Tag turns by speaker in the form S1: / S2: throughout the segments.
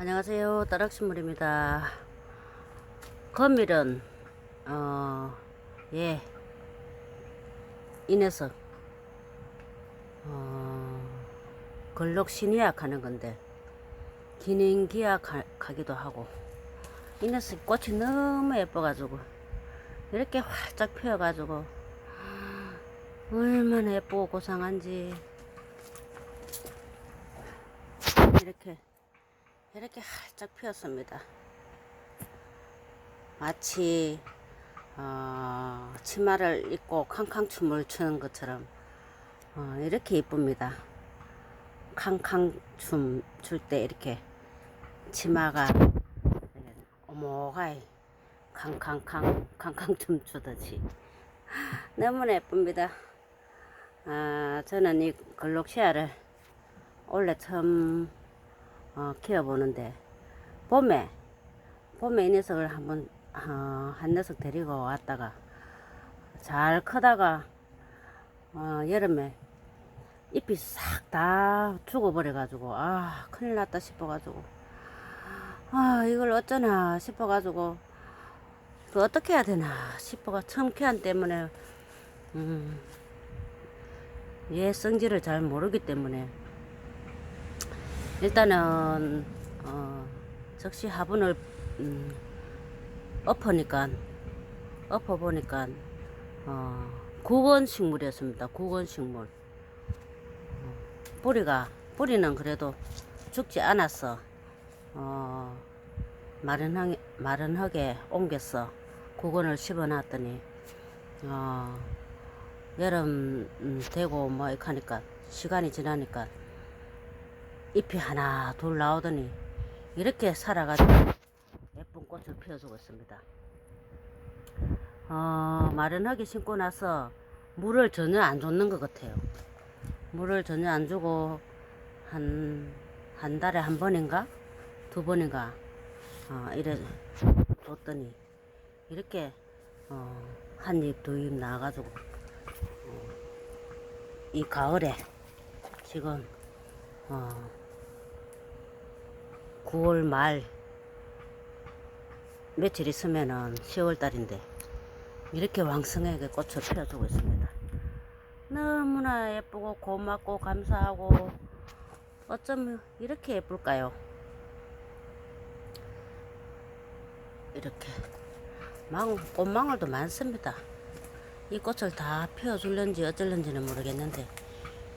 S1: 안녕하세요. 따락신물입니다. 건밀은, 어, 예, 이 녀석, 어, 걸럭신이약 하는 건데, 기능기약 하기도 하고, 이 녀석 꽃이 너무 예뻐 가지고, 이렇게 활짝 피어 가지고, 얼마나 예쁘고 고상한지, 이렇게 이렇게 활짝 피었습니다. 마치 어, 치마를 입고 캉캉춤을 추는 것처럼 어, 이렇게 이쁩니다. 캉캉춤 출 때 이렇게 치마가 오목하이 캉캉캉 캉캉춤 추듯이 너무나 예쁩니다. 아, 저는 이 글록시아를 원래 처음 어, 키워보는데 봄에 봄에 이 녀석을 한번 어, 한 녀석 데리고 왔다가 잘 크다가 어, 여름에 잎이 싹 다 죽어버려 가지고 아 큰일 났다 싶어 가지고. 아 이걸 어쩌나 싶어 가지고 그 어떻게 해야 되나 싶어가 처음 키안 때문에 음, 얘 성질을 잘 모르기 때문에 일단은 어, 적시 화분을 음, 엎으니까 엎어 보니까 어, 국원 식물이었습니다. 국원 식물. 어, 뿌리가 뿌리는 그래도 죽지 않았어. 어, 마른하게 마른하게 옮겼어. 국원을 심어놨더니 어, 여름 음, 되고 뭐 이렇게 하니까 시간이 지나니까 잎이 하나 둘 나오더니 이렇게 살아가지고 예쁜 꽃을 피워주고 있습니다. 어, 마른하게 심고 나서 물을 전혀 안 줬는 것 같아요. 물을 전혀 안 주고 한, 한 달에 한 번인가? 두 번인가? 어, 이래 줬더니 이렇게 어, 한 입, 두 입 나와가지고 어, 이 가을에 지금 어, 9월 말 며칠 있으면은 10월 달인데 이렇게 왕성하게 꽃을 피워주고 있습니다. 너무나 예쁘고 고맙고 감사하고 어쩜 이렇게 예쁠까요? 이렇게 망, 꽃망울도 많습니다. 이 꽃을 다 피워줄런지 어쩔런지는 모르겠는데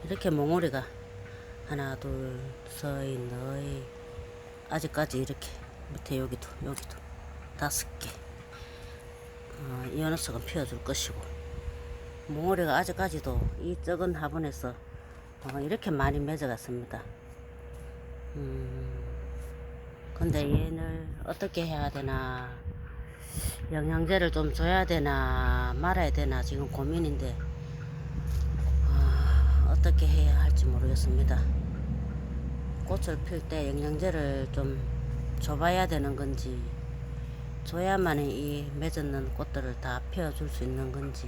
S1: 이렇게 몽우리가 하나 둘셋 넷 아직까지 이렇게 밑에 여기도 여기도 다섯 개 어, 이 녀석은 피워줄 것이고 몽어리가 아직까지도 이 적은 화분에서 어, 이렇게 많이 맺어갔습니다. 음, 근데 얘를 어떻게 해야 되나 영양제를 좀 줘야 되나 말아야 되나 지금 고민인데 어, 어떻게 해야 할지 모르겠습니다 꽃을 필 때 영양제를 좀 줘봐야 되는 건지 줘야만 이 맺었는 꽃들을 다 피워줄 수 있는 건지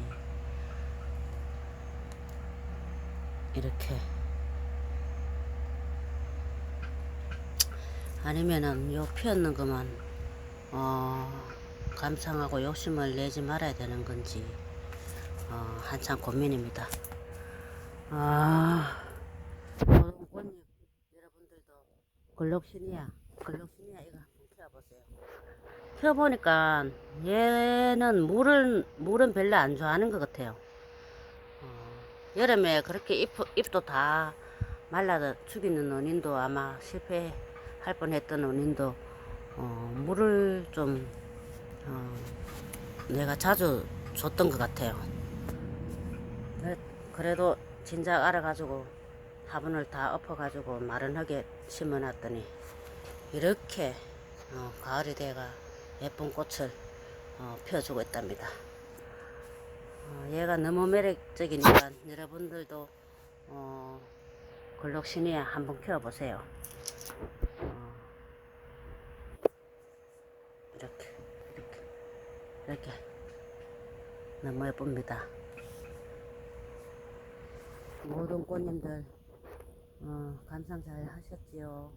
S1: 이렇게. 아니면은 요 피었는 것만 어 감상하고 욕심을 내지 말아야 되는 건지 어 한참 고민입니다. 아 꽃잎 여러분들도 글록신이야. 글록신이야 이거 한번 키워보세요. 키워보니까 얘는 물은 물은 별로 안 좋아하는 것 같아요. 어, 여름에 그렇게 잎, 잎도 다 말라 죽이는 원인도 아마 실패할 뻔했던 원인도 어, 물을 좀 어, 내가 자주 줬던 것 같아요. 그래- 그래도 진작 알아가지고 화분을 다 엎어가지고 마른하게 심어놨더니 이렇게 어, 가을이 돼가 예쁜 꽃을 어, 펴주고 있답니다. 어, 얘가 너무 매력적이니까 여러분들도 어, 글록시니아 한번 키워보세요. 어, 이렇게 이렇게 이렇게 너무 예쁩니다. 모든 꽃님들 어, 감상 잘 하셨지요.